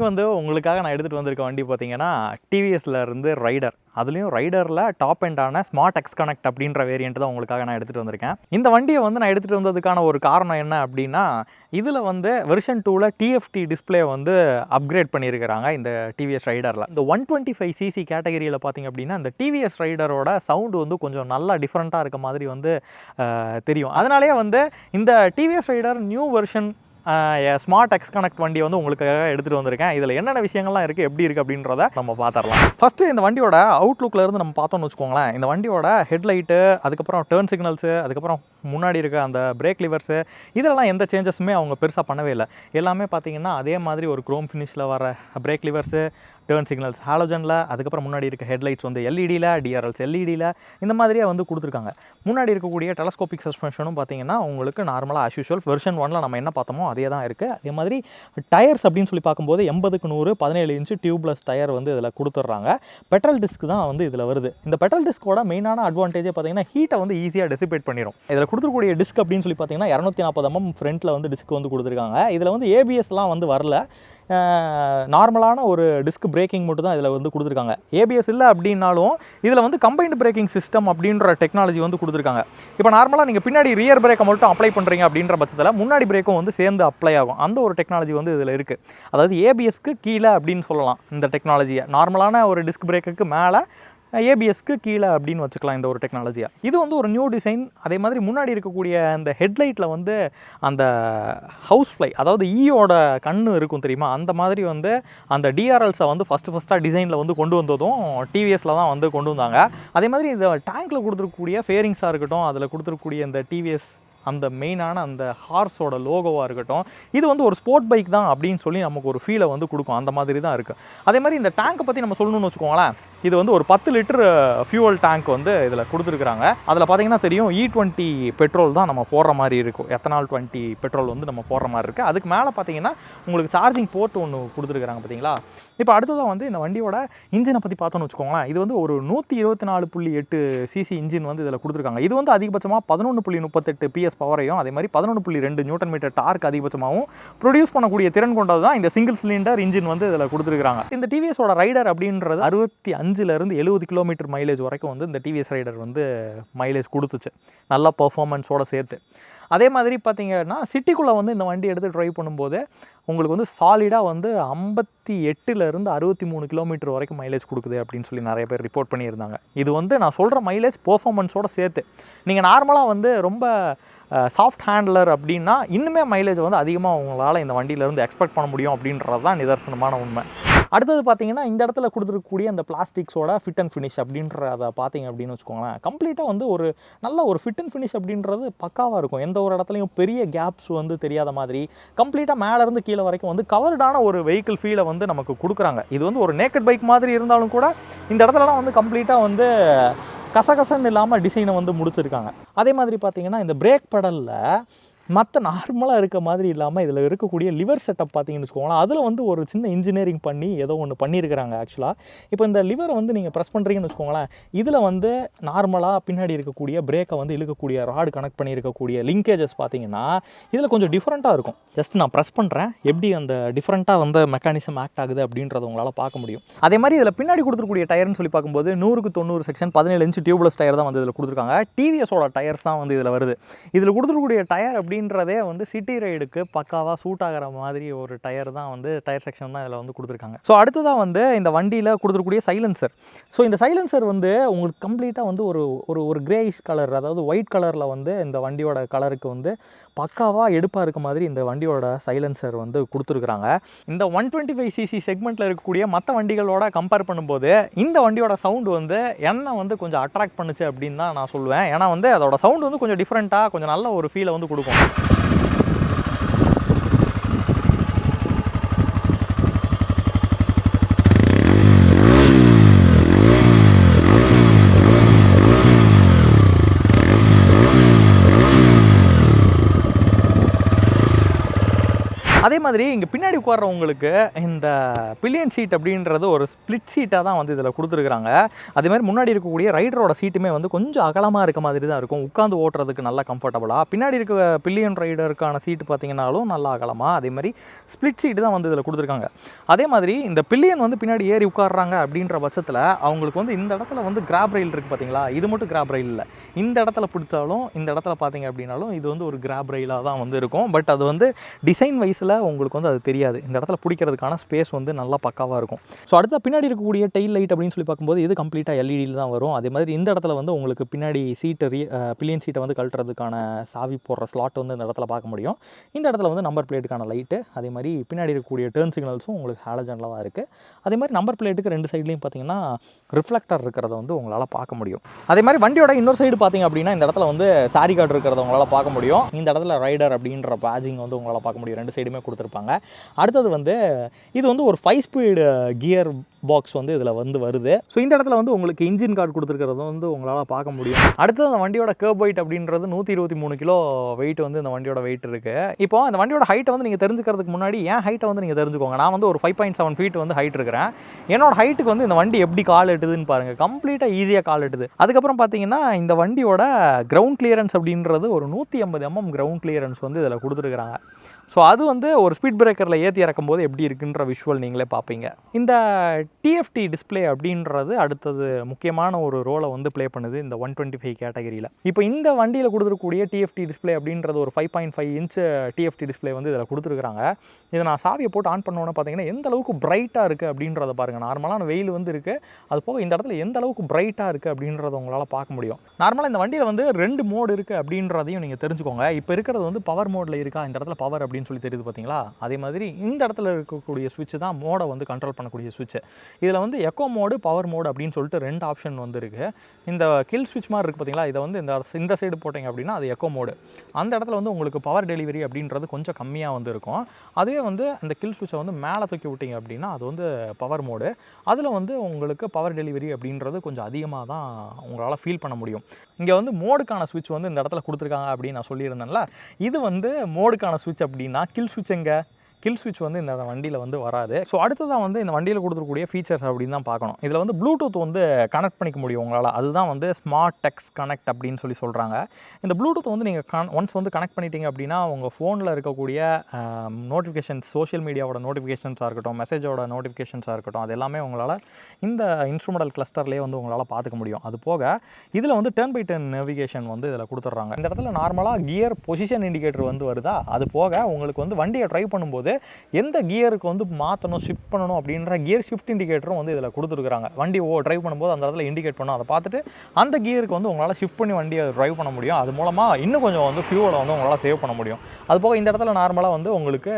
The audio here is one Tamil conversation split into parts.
இன்றைக்கி வந்து உங்களுக்காக நான் எடுத்துகிட்டு வந்திருக்க வண்டி பார்த்தீங்கன்னா டிவிஎஸ்ல இருந்து ரைடர் அதுலேயும் ரைடரில் டாப் எண்டான ஸ்மார்ட் எக்ஸ் கனெக்ட் அப்படின்ற வேரியண்ட் தான் உங்களுக்காக நான் எடுத்துகிட்டு வந்திருக்கேன். இந்த வண்டியை வந்து நான் எடுத்துகிட்டு வந்ததுக்கான ஒரு காரணம் என்ன அப்படின்னா இதில் வந்து வெர்ஷன் டூவில் டிஎஃப்டி டிஸ்பிளே வந்து அப்கிரேட் பண்ணியிருக்கிறாங்க இந்த டிவிஎஸ் ரைடரில் இந்த ஒன் டுவெண்ட்டி ஃபைவ் சிசி கேட்டகரியில் பார்த்தீங்க அப்படின்னா இந்த டிவிஎஸ் ரைடரோட சவுண்டு வந்து கொஞ்சம் நல்லா டிஃப்ரெண்ட்டாக இருக்க மாதிரி வந்து தெரியும். அதனாலேயே வந்து இந்த TVS rider new version smart X connect வண்டி வந்து உங்களுக்காக எடுத்துகிட்டு வந்திருக்கேன். இதில் என்னென்ன விஷயங்கள்லாம் இருக்குது எப்படி இருக்குது அப்படின்றத நம்ம பார்த்துடலாம் ஃபஸ்ட்டு இந்த வண்டியோட அவுட்லுக்கில் இருந்து நம்ம பார்த்தோம்னு வச்சுக்கோங்களேன். இந்த வண்டியோட ஹெட்லைட்டு அதுக்கப்புறம் டேர்ன் சிக்னல்ஸு அதுக்கப்புறம் முன்னாடி இருக்க அந்த பிரேக் லிவர்ஸு இதெல்லாம் எந்த சேஞ்சஸுமே அவங்க பெருசாக பண்ணவே இல்லை. எல்லாமே பார்த்தீங்கன்னா அதே மாதிரி ஒரு க்ரோம் ஃபினிஷில் வர பிரேக் லிவர்ஸு டேர்ன் சிக்னல்ஸ் ஹாலோஜனில் அதுக்கப்புறம் முன்னாடி இருக்க ஹெட்லைட்ஸ் வந்து எல்இடியில் டிஆர்எல்ஸ் எல்இடியில் இந்த மாதிரியே வந்து கொடுத்துருக்காங்க. முன்னாடி இருக்கக்கூடிய டெலஸ்கோபிக் சஸ்பென்ஷனும் பார்த்தீங்கன்னா உங்களுக்கு நார்மலாக அஸ் யூஷுவல் வெர்ஷன் ஒனில் நம்ம என்ன பார்த்தோமோ அதே தான் இருக்குது அதே மாதிரி டயர்ஸ் அப்படின்னு சொல்லி பார்க்கும்போது எண்பதுக்கு நூறு பதினேழு இன்ச்சு டியூப்லெஸ் டயர் வந்து இதில் கொடுத்துட்றாங்க. பெட்ரோல் டிஸ்க் தான் வந்து இதில் வருது. இந்த பெட்ரோல் டிஸ்கோட மெயினான அட்வான்டேஜே பார்த்தீங்கன்னா ஹீட்டை வந்து ஈஸியாக டெசிபேட் பண்ணிடும் இதில் கொடுத்துருக்கூடிய டிஸ்க் அப்படின்னு சொல்லி பார்த்தீங்கன்னா இரநூத்தி நாற்பது எம்எம் mm ஃப்ரண்ட்டில் வந்து டிஸ்க் வந்து கொடுத்துருக்காங்க. இதில் வந்து ஏபிஎஸ்லாம் வந்து வரல. நார்மலான ஒரு டிஸ்க் பிரேக்கிங் மட்டும் தான் இதில் வந்து கொடுத்துருக்காங்க. ஏபிஎஸ் இல்லை அப்படின்னாலும் இதில் வந்து கம்பைன்டு பிரேக்கிங் சிஸ்டம் அப்படின்ற டெக்னாலஜி வந்து கொடுத்துருக்காங்க. இப்போ நார்மலாக நீங்கள் பின்னாடி ரியர் பிரேக்கை மட்டும் அப்ளை பண்ணுறீங்க அப்படின்ற பட்சத்தில் முன்னாடி பிரேக்கும் வந்து சேர்ந்து அப்ளை ஆகும். அந்த ஒரு டெக்னாலஜி வந்து இதில் இருக்குது அதாவது ஏபிஎஸ்க்கு கீழே அப்படின்னு சொல்லலாம் இந்த டெக்னாலஜியை நார்மலான ஒரு டிஸ்க் பிரேக்குக்கு மேலே ஏபிஎஸ்க்கு கீழே அப்படின்னு வச்சுக்கலாம் இந்த ஒரு டெக்னாலஜியாக இது வந்து ஒரு நியூ டிசைன் அதே மாதிரி முன்னாடி இருக்கக்கூடிய அந்த ஹெட்லைட்டில் வந்து அந்த ஹவுஸ் ஃப்ளை அதாவது ஈயோட கண்ணு இருக்கும் தெரியுமா? அந்த மாதிரி வந்து அந்த டிஆர்எல்ஸை வந்து ஃபஸ்ட்டு ஃபஸ்ட்டாக டிசைனில் வந்து கொண்டு வந்ததும் டிவிஎஸில் தான் வந்து கொண்டு வந்தாங்க. அதே மாதிரி இந்த டேங்க்கில் கொடுத்துருக்கக்கூடிய ஃபேரிங்ஸாக இருக்கட்டும் அதில் கொடுத்துருக்கக்கூடிய இந்த டிவிஎஸ் அந்த மெயினான அந்த ஹார்ஸோட லோகோவாக இருக்கட்டும் இது வந்து ஒரு ஸ்போர்ட் பைக் தான் அப்படின்னு சொல்லி நமக்கு ஒரு ஃபீலை வந்து கொடுக்கும். அந்த மாதிரி தான் இருக்குது அதே மாதிரி இந்த டேங்கை பற்றி நம்ம சொல்லணும்னு வச்சுக்கோங்களேன். இது வந்து ஒரு பத்து லிட்டர் ஃபியூவல் டேங்க் வந்து இதில் கொடுத்துருக்குறாங்க. அதில் பார்த்தீங்கன்னா தெரியும் இ டுவெண்ட்டி பெட்ரோல் தான் நம்ம போடுற மாதிரி இருக்கும். எத்தனால் டுவெண்ட்டி பெட்ரோல் வந்து நம்ம போடுற மாதிரி இருக்குது அதுக்கு மேலே பார்த்தீங்கன்னா உங்களுக்கு சார்ஜிங் போர்ட் ஒன்று கொடுத்துருக்குறாங்க பார்த்தீங்களா இப்போ அடுத்ததாக வந்து இந்த வண்டியோட இன்ஜினை பற்றி பார்த்தோம்னு வச்சுக்கோங்களேன். இது வந்து ஒரு நூற்றி இருபத்தி நாலு புள்ளி எட்டு சிசி இன்ஜின் வந்து இதில் கொடுத்துருக்காங்க. இது வந்து அதிகபட்சமாக பதினொன்று புள்ளி முப்பத்தெட்டு பிஎஸ் பவரையும் அதே மாதிரி பதினொன்று புள்ளி ரெண்டு நியூட்டன் மீட்டர் டார்க் அதிகபட்சமாகவும் ப்ரொடியூஸ் பண்ணக்கூடிய திறன் கொண்டது தான் இந்த சிங்கிள் சிலிண்டர் இன்ஜின் வந்து இதில் கொடுத்துருக்காங்க இந்த டிவிஎஸோட ரைடர் அப்படின்றது அறுபத்தி அஞ்சு அஞ்சுலேருந்து எழுபது கிலோமீட்டர் மைலேஜ் வரைக்கும் வந்து இந்த டிவிஎஸ் ரைடர் வந்து மைலேஜ் கொடுத்துச்சு. நல்லா பர்ஃபார்மன்ஸோடு சேர்த்து. அதே மாதிரி பார்த்தீங்கன்னா சிட்டிக்குள்ளே வந்து இந்த வண்டி எடுத்து ட்ரைவ் பண்ணும்போது உங்களுக்கு வந்து சாலிடாக வந்து ஐம்பத்தி எட்டுலேருந்து அறுபத்தி மூணு கிலோமீட்டர் வரைக்கும் மைலேஜ் கொடுக்குது அப்படின்னு சொல்லி நிறைய பேர் ரிப்போர்ட் பண்ணியிருந்தாங்க. இது வந்து நான் சொல்கிற மைலேஜ் பர்ஃபாமன்ஸோடு சேர்த்து. நீங்கள் நார்மலாக வந்து ரொம்ப சாஃப்ட் ஹேண்ட்லர் அப்படின்னா இன்னுமே மைலேஜ் வந்து அதிகமாக உங்களால் இந்த வண்டியிலேருந்து எக்ஸ்பெக்ட் பண்ண முடியும் அப்படின்றது தான் நிதர்சனமான உண்மை. அடுத்தது பார்த்தீங்கன்னா இந்த இடத்துல கொடுத்துருக்கக்கூடிய அந்த பிளாஸ்டிக்ஸோட ஃபிட் அண்ட் ஃபினிஷ் அப்படின்றத பார்த்தீங்க அப்படின்னு வச்சுக்கோங்களேன். கம்ப்ளீட்டாக வந்து ஒரு நல்ல ஒரு ஃபிட் அண்ட் ஃபினிஷ் அப்படின்றது பக்காவாக இருக்கும். எந்த ஒரு இடத்துலையும் பெரிய கேப்ஸ் வந்து தெரியாத மாதிரி கம்ப்ளீட்டாக மேலேருந்து கீழே வரைக்கும் வந்து கவர்டான ஒரு வெஹிக்கிள் ஃபீலை வந்து நமக்கு கொடுக்குறாங்க. இது வந்து ஒரு நேக்கட் பைக் மாதிரி இருந்தாலும் கூட இந்த இடத்துலலாம் வந்து கம்ப்ளீட்டாக வந்து கசகசன்னு இல்லாமல் டிசைனை வந்து முடிச்சிருக்காங்க. அதே மாதிரி பார்த்தீங்கன்னா இந்த பிரேக் படலில் மற்ற நார்மலாக இருக்க மாதிரி இல்லாமல் இதில் இருக்கக்கூடிய லிவர் செட்டப் பார்த்தீங்கன்னு வச்சுக்கோங்களேன் அதில் வந்து ஒரு சின்ன இன்ஜினியரிங் பண்ணி ஏதோ ஒன்று பண்ணியிருக்கிறாங்க ஆக்சுவலாக இப்போ இந்த லிவரை வந்து நீங்கள் ப்ரெஸ் பண்ணுறீங்கன்னு வச்சுக்கோங்களேன் இதில் வந்து நார்மலாக பின்னாடி இருக்கக்கூடிய பிரேக்கை வந்து இழுக்கக்கூடிய ராடு கனெக்ட் பண்ணியிருக்கக்கூடிய லிங்கேஜஸ் பார்த்தீங்கன்னா இதில் கொஞ்சம் டிஃப்ரெண்ட்டாக இருக்கும். ஜஸ்ட் நான் ப்ரெஸ் பண்ணுறேன் எப்படி அந்த டிஃப்ரெண்ட்டாக வந்து மெக்கானிசம் ஆக்ட் ஆகுது அப்படின்றத உங்களால் பார்க்க முடியும். அதே மாதிரி இதில் பின்னாடி கொடுத்துருக்கூடிய டயர்னு சொல்லி பார்க்கும்போது நூறுக்கு தொண்ணூறு செக்ஷன் பதினேழு இன்ச்சு டியூப்லெஸ் டயர் தான் வந்து இதில் கொடுத்துருக்காங்க. டிவிஎஸோட டயர்ஸ் தான் வந்து இதில் வருது. இதில் கொடுத்துருக்கூடிய டயர் அப்படின்றதே வந்து சிட்டி ரைடுக்கு பக்காவாக சூட் ஆகிற மாதிரி ஒரு டயர் தான் வந்து டயர் செக்ஷன் தான் இதில் வந்து கொடுத்துருக்காங்க. ஸோ அடுத்ததாக வந்து இந்த வண்டியில் கொடுத்துருக்கூடிய சைலன்சர். ஸோ இந்த சைலன்சர் வந்து உங்களுக்கு கம்ப்ளீட்டாக வந்து ஒரு ஒரு ஒரு கிரேயிஷ் கலர் அதாவது ஒயிட் கலரில் வந்து இந்த வண்டியோட கலருக்கு வந்து பக்காவாக எடுப்பாக இருக்க மாதிரி இந்த வண்டியோட சைலன்சர் வந்து கொடுத்துருக்குறாங்க. இந்த ஒன் டுவெண்ட்டி ஃபைவ் சிசி செக்மெண்ட்டில் இருக்கக்கூடிய மற்ற வண்டிகளோட கம்பேர் பண்ணும்போது இந்த வண்டியோட சவுண்டு வந்து என்ன வந்து கொஞ்சம் அட்ராக்ட் பண்ணுச்சு அப்படின்னு தான் நான் சொல்லுவேன். ஏன்னா வந்து அதோட சவுண்டு வந்து கொஞ்சம் டிஃப்ரெண்ட்டாக கொஞ்சம் நல்ல ஒரு ஃபீலை வந்து கொடுக்கும். அதே மாதிரி இங்கே பின்னாடி உட்கார்றவங்களுக்கு இந்த பில்லியன் சீட் அப்படின்றது ஒரு ஸ்ப்ளிட் சீட்டாக தான் வந்து இதில் கொடுத்துருக்குறாங்க. அதேமாதிரி முன்னாடி இருக்கக்கூடிய ரைடரோட சீட்டுமே வந்து கொஞ்சம் அகலமாக இருக்க மாதிரி தான் இருக்கும். உட்காந்து ஓட்டுறதுக்கு நல்லா கம்ஃபர்டபுளாக பின்னாடி இருக்க பில்லியன் ரைடருக்கான சீட்டு பார்த்தீங்கன்னாலும் நல்லா அகலமாக அதே மாதிரி ஸ்ப்ளிட் சீட்டு தான் வந்து இதில் கொடுத்துருக்காங்க. அதே மாதிரி இந்த பில்லியன் வந்து பின்னாடி ஏறி உட்காடுறாங்க அப்படின்ற பட்சத்தில் அவங்களுக்கு வந்து இந்த இடத்துல வந்து கிராப் ரயில் இருக்குது பார்த்தீங்களா? இது மட்டும் கிராப் ரயில் இல்லை. இந்த இடத்துல பிடிச்சாலும் இந்த இடத்துல பார்த்தீங்க அப்படின்னாலும் இது வந்து ஒரு கிராப் ரயிலாக தான் வந்து இருக்கும். பட் அது வந்து டிசைன் வைஸில் உங்களுக்கு வந்து அது தெரியாது. இந்த இடத்துல பிடிக்கிறதுக்கான ஸ்பேஸ் வந்து நல்லா பக்காவாக இருக்கும். ஸோ அடுத்த பின்னாடி இருக்கக்கூடிய டெயில் லைட் அப்படின்னு சொல்லி பார்க்கும்போது இது கம்ப்ளீட்டாக எல்இடியில் தான் வரும். அதே மாதிரி இந்த இடத்துல வந்து உங்களுக்கு பின்னாடி சீட்டு ரீ பில்லியன் சீட்டை வந்து கழட்டுறதுக்கான சாவி போடுற ஸ்லாட் வந்து இந்த இடத்துல பார்க்க முடியும். இந்த இடத்துல வந்து நம்பர் பிளேட்டுக்கான லைட்டு அதே மாதிரி பின்னாடி இருக்கக்கூடிய டேர்ன் சிக்னல்ஸும் உங்களுக்கு ஹாலஜனில் தான் இருக்குது அதே மாதிரி நம்பர் பிளேட்டுக்கு ரெண்டு சைட்லேயும் பார்த்தீங்கன்னா ரிஃப்ளெக்டர் இருக்கிறத வந்து உங்களால் பார்க்க முடியும். அதே மாதிரி வண்டியோட இன்னொரு சைடு பார்த்தீங்க அப்படின்னா இந்த இடத்துல வந்து சாரி கார்டு இருக்கிறத உங்களால் பார்க்க முடியும். இந்த இடத்துல ரைடர் அப்படின்ற பேஜிங் வந்து உங்களால் பார்க்க முடியும். ரெண்டு சைடுமே கொடுத்துருப்பாங்க. அடுத்தது வந்து இது வந்து ஒரு ஃபைவ் ஸ்பீடு கியர் பாக்ஸ் வந்து இதில் வந்து வருது. ஸோ இந்த இடத்துல வந்து உங்களுக்கு இன்ஜின் கார்டு கொடுத்துருக்கிறத வந்து உங்களால் பார்க்க முடியும். அடுத்தது அந்த வண்டியோட கேர்ப் வெயிட் அப்படின்றது நூற்றி இருபத்தி மூணு கிலோ வெயிட் வந்து இந்த வண்டியோட வெயிட் இருக்குது இப்போ இந்த வண்டியோட ஹைட்டை வந்து நீங்கள் தெரிஞ்சுக்கிறதுக்கு முன்னாடி ஏன் ஹைட்டை வந்து நீங்கள் தெரிஞ்சுக்கோங்க? நான் வந்து ஒரு ஃபைவ் பாயிண்ட் செவன் ஃபீட் வந்து ஹைட் இருக்கிறேன். என்னோட ஹைட்டுக்கு வந்து இந்த வண்டி எப்படி கால் எட்டுதுன்னு பாருங்கள் கம்ப்ளீட்டாக ஈஸியாக கால் எட்டுது. அதுக்கப்புறம் பார்த்தீங்கன்னா இந்த வண்டியோட கிரவுண்ட் கிளியரன்ஸ் அப்படின்றது ஒரு நூற்றி ஐம்பது எம்எம் கிரவுண்ட் கிளியரன்ஸ் வந்து இதில் கொடுத்துருக்குறாங்க. ஸோ அது வந்து ஒரு ஸ்பீட் பிரேக்கரில் ஏற்றி இறக்கும் போது எப்படி இருக்குன்ற விஷுவல் நீங்களே பார்ப்பீங்க. இந்த டிஎஃப்டி டிஸ்ப்ளே அப்படின்றது அடுத்தது முக்கியமான ஒரு ரோலை வந்து ப்ளே பண்ணுது இந்த ஒன் டுவெண்ட்டி ஃபைவ் கேட்டகரியில் இப்போ இந்த வண்டியில் கொடுத்துருக்கக்கூடிய டிஎஃப்டி டிஸ்ப்ளே அப்படின்றது ஒரு five point five inch TFT display வந்து இதில் கொடுத்துருக்காங்க இதை நான் சாவியை போட்டு ஆன் பண்ணோன்னு பார்த்தீங்கன்னா எந்த அளவுக்கு பிரைட்டாக இருக்குது அப்படின்றத பாருங்கள் நார்மலான வெயில் வந்து இருக்குது அது போக இந்த இடத்துல எந்த அளவுக்கு பிரைட்டாக இருக்குது அப்படின்றத உங்களால் பார்க்க முடியும். நார்மலாக இந்த வண்டியில் வந்து ரெண்டு மோடு இருக்குது அப்படின்றதையும் நீங்கள் தெரிஞ்சுக்கோங்க. இப்போ இருக்கிறது வந்து பவர் மோடில் இருக்கா? இந்த இடத்துல பவர் அப்படின்னு சொல்லி தெரியுது பார்த்தீங்களா? அதே மாதிரி இந்த இடத்துல இருக்கக்கூடிய சுவிட்ச் தான் மோடை வந்து கண்ட்ரோல் பண்ணக்கூடிய சுவிட்சு இதில் வந்து எக்கோ மோடு பவர் மோடு அப்படின்னு சொல்லிட்டு ரெண்டு ஆப்ஷன் வந்துருக்கு. இந்த கில் சுவிட்ச் மாதிரி இருக்குது பார்த்தீங்களா இதை வந்து இந்த இந்த சைடு போட்டிங்க அப்படின்னா அது எக்கோ மோடு அந்த இடத்துல வந்து உங்களுக்கு பவர் டெலிவரி அப்படின்றது கொஞ்சம் கம்மியாக வந்து இருக்கும் அதுவே வந்து அந்த கில் சுவிட்சை வந்து மேலே தூக்கி விட்டீங்க அப்படின்னா அது வந்து பவர் மோடு அதில் வந்து உங்களுக்கு பவர் டெலிவரி அப்படின்றது கொஞ்சம் அதிகமாக தான் உங்களால் ஃபீல் பண்ண முடியும். இங்கே வந்து மோடுக்கான சுவிட்ச் வந்து இந்த இடத்துல கொடுத்துருக்காங்க அப்படின்னு நான் சொல்லியிருந்தேன்ல. இது வந்து மோடுக்கான சுவிட்ச் அப்படின்னா கில் சுவிட்ச் hingga கில் ஸ்விட்ச் வந்து இந்த வண்டியில் வந்து வராது. ஸோ அடுத்ததான் வந்து இந்த வண்டியில் கொடுத்துருக்கூடிய ஃபீச்சர்ஸ் அப்படின்னு தான் பார்க்கணும். இதில் வந்து ப்ளூடூத் வந்து கனெக்ட் பண்ணிக்க முடியும் உங்களால். அதுதான் வந்து ஸ்மார்ட் டெக்ஸ் கனெக்ட் அப்படின்னு சொல்லி சொல்கிறாங்க இந்த ப்ளூடூத் வந்து நீங்கள் கன் ஒன்ஸ் வந்து கனெக்ட் பண்ணிட்டீங்க அப்படின்னா உங்கள் ஃபோனில் இருக்கக்கூடிய நோட்டிஃபிகேஷன்ஸ் சோஷியல் மீடியாவோட நோட்டிஃபிகேஷன்ஸாக இருக்கட்டும் மெசேஜோட நோட்டிஃபிகேஷன்ஸாக இருக்கட்டும் அது எல்லாமே உங்களால் இந்த இன்ஸ்ட்ருமெண்டல் கிளஸ்டர்லேயே வந்து உங்களால் பார்த்துக்க முடியும். அது போக இதில் வந்து டேர்ன் பை டென் நேவிகேஷன் வந்து இதில் கொடுத்துட்றாங்க இந்த இடத்துல நார்மலாக கியர் பொசிஷன் இண்டிகேட்டர் வந்து வருதா? அது போக உங்களுக்கு வந்து வண்டியை ட்ரைவ் பண்ணும்போது எந்த கியருக்கு வந்து மாற்றணும் ஷிஃப்ட் பண்ணணும் அப்படின்ற கியர் ஷிஃப்ட் இண்டிகேட்டரும் வந்து இதில் கொடுத்துருக்குறாங்க. வண்டி ஓ ட்ரைவ் பண்ணும்போது அந்த இடத்துல இண்டிகேட் பண்ணும் அதை பார்த்துட்டு அந்த கியருக்கு வந்து உங்களால் ஷிஃப்ட் பண்ணி வண்டியை ட்ரைவ் பண்ண முடியும். அது மூலமாக இன்னும் கொஞ்சம் வந்து ஃபியூவலை வந்து உங்களால் சேவ் பண்ண முடியும். அது போக இந்த இடத்துல நார்மலாக வந்து உங்களுக்கு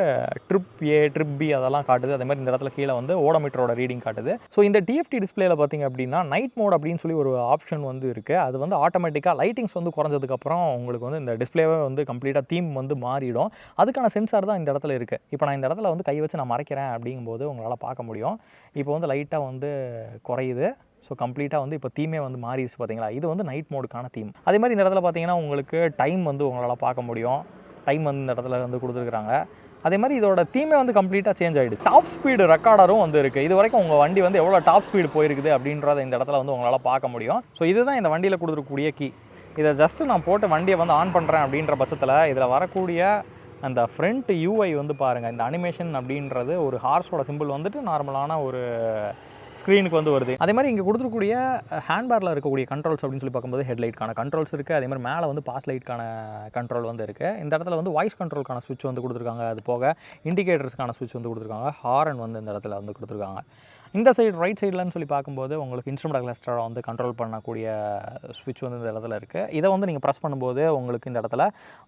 ட்ரிப் ஏ ட்ரிப் பி அதெல்லாம் காட்டுது. அதே மாதிரி இந்த இடத்துல கீழே வந்து ஓடோமீட்டரோட ரீடிங் காட்டுது. ஸோ இந்த டிஎஃப்டி டிஸ்பிளேல பார்த்தீங்க அப்படின்னா நைட் மோட் அப்படின்னு சொல்லி ஒரு ஆப்ஷன் வந்து இருக்குது அது வந்து ஆட்டோமேட்டிக்காக லைட்டிங்ஸ் வந்து குறைஞ்சதுக்கப்புறம் உங்களுக்கு வந்து இந்த டிஸ்பிளேவே வந்து கம்ப்ளீட்டாக தீம் வந்து மாறிடும். அதுக்கான சென்சார் தான் இந்த இடத்துல இருக்குது இப்போ இப்போ நான் இந்த இடத்துல வந்து கை வச்சு நான் மறைக்கிறேன் அப்படிங்கும்போது உங்களால் பார்க்க முடியும். இப்போ வந்து லைட்டாக வந்து குறையுது. ஸோ கம்ப்ளீட்டாக வந்து இப்போ தீமே வந்து மாறிடுச்சு பார்த்தீங்களா? இது வந்து நைட் மோடுக்கான தீம் அதே மாதிரி இந்த இடத்துல பார்த்தீங்கன்னா உங்களுக்கு டைம் வந்து உங்களால் பார்க்க முடியும். டைம் வந்து இந்த இடத்துல வந்து கொடுத்துருக்குறாங்க. அதே மாதிரி இதோட தீமே வந்து கம்ப்ளீட்டாக சேஞ்ச் ஆகிடுது டாப் ஸ்பீடு ரெக்கார்டரும் வந்து இருக்குது இது வரைக்கும் உங்கள் வண்டி வந்து எவ்வளோ டாப் ஸ்பீடு போயிருக்குது அப்படின்றத இந்த இடத்துல வந்து உங்களால் பார்க்க முடியும். ஸோ இதுதான் இந்த வண்டியில் கொடுத்துருக்கக்கூடிய கீ இதை ஜஸ்ட்டு நான் போட்டு வண்டியை வந்து ஆன் பண்ணுறேன் அப்படின்ற பட்சத்தில் இதில் வரக்கூடிய அந்த ஃப்ரண்ட் யூஐ வந்து பாருங்கள் இந்த அனிமேஷன் அப்படின்றது ஒரு ஹார்ஸோட சிம்பிள் வந்துட்டு நார்மலான ஒரு ஸ்க்ரீனுக்கு வந்து வருது. அதே மாதிரி இங்கே கொடுத்துருக்கூடிய ஹேண்ட்பாரில் இருக்கக்கூடிய கண்ட்ரோல்ஸ் அப்படின்னு சொல்லி பார்க்கும்போது ஹெட்லைட்கான கண்ட்ரோல்ஸ் இருக்குது அதே மாதிரி மேலே வந்து பாஸ் லைட்கான கண்ட்ரோல் வந்து இருக்குது இந்த இடத்துல வந்து வாய்ஸ் கண்ட்ரோல்கான சுவிட்ச் வந்து கொடுத்துருக்காங்க. அது போக இண்டிகேட்டர்ஸ்க்கான சுவிட்ச் வந்து கொடுத்துருக்காங்க. ஹாரன் வந்து இந்த இடத்துல வந்து கொடுத்துருக்காங்க. இந்த சைடு ரைட் சைட்லன்னு சொல்லி பார்க்கும்போது உங்களுக்கு இன்ஸ்ட்ருமெண்ட் கிளஸ்டரை வந்து கண்ட்ரோல் பண்ணக்கூடிய ஸ்விட்ச் வந்து இந்த இடத்துல இருக்குது இதை வந்து நீங்கள் ப்ரெஸ் பண்ணும்போது உங்களுக்கு இந்த இடத்துல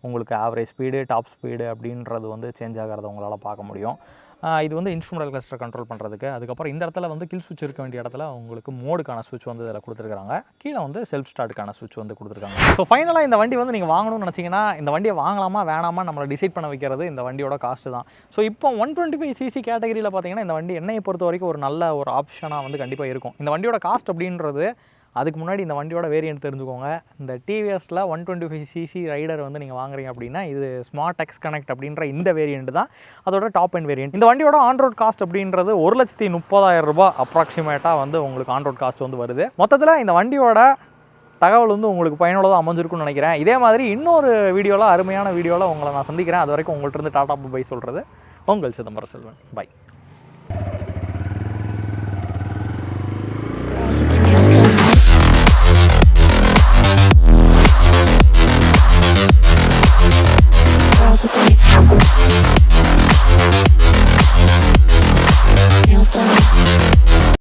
உங்களுக்கு ஆவரேஜ் ஸ்பீடு டாப் ஸ்பீடு அப்படின்றது வந்து சேஞ்ச் ஆகிறத உங்களால் பார்க்க முடியும். இது வந்து இன்ஸ்ட்ருமெண்டல் கிளஸ்டர் கண்ட்ரோல் பண்ணுறதுக்கு அதுக்கப்புறம் இந்த இடத்துல வந்து கில் சுவிட்ச் இருக்க வேண்டிய இடத்துல உங்களுக்கு மோடுக்கான சுவிட்ச் வந்து இதில் கொடுத்துருக்காங்க. கீழே வந்து செல்ஃப் ஸ்டார்ட்டுக்கான சுவிட்ச் வந்து கொடுத்துருக்காங்க. ஸோ ஃபைனலாக இந்த வண்டி வந்து நீங்கள் வாங்கணும்னு நினச்சிங்கன்னா இந்த வண்டியை வாங்கலாமா வேணாமா நம்மளை டிசைட் பண்ண வைக்கிறது இந்த வண்டியோட காஸ்ட்டு தான். ஸோ இப்போ ஒன் டுவெண்ட்டி ஃபைவ் சிசி கேட்டகரியில் பார்த்தீங்கன்னா இந்த வண்டி என்னையை பொறுத்த வரைக்கும் ஒரு நல்ல ஒரு ஆப்ஷனாக வந்து கண்டிப்பாக இருக்கும். இந்த வண்டியோட காஸ்ட் அப்படின்றது அதுக்கு முன்னாடி இந்த வண்டியோட வேரியன்ட் தெரிஞ்சுக்கோங்க. இந்த டிவிஎஸில் one twenty five CC rider வந்து நீங்கள் வாங்குறீங்க அப்படின்னா இது ஸ்மார்ட் எக்ஸ் கனெக்ட் அப்படின்ற இந்த வேரியண்ட் தான். அதோட டாப் அண்ட் வேரியன்ட் இந்த வண்டியோட ஆன் ரோட் காஸ்ட் அப்படின்றது ஒரு லட்சத்தி முப்பதாயிரம் ரூபாய் அப்ராக்சிமேட்டாக வந்து உங்களுக்கு ஆன் ரோட் காஸ்ட் வந்து வருது. மொத்தத்தில் இந்த வண்டியோட தகவல் வந்து உங்களுக்கு பயனுள்ளதாக அமைஞ்சிருக்கும்னு நினைக்கிறேன். இதே மாதிரி இன்னொரு வீடியோவில் அருமையான வீடியோவில் உங்களை நான் சந்திக்கிறேன். அது வரைக்கும் உங்கள்கிட்ட இருந்து டாடா பை சொல்கிறது உங்கள் சிதம்பரம் செல்வன். பை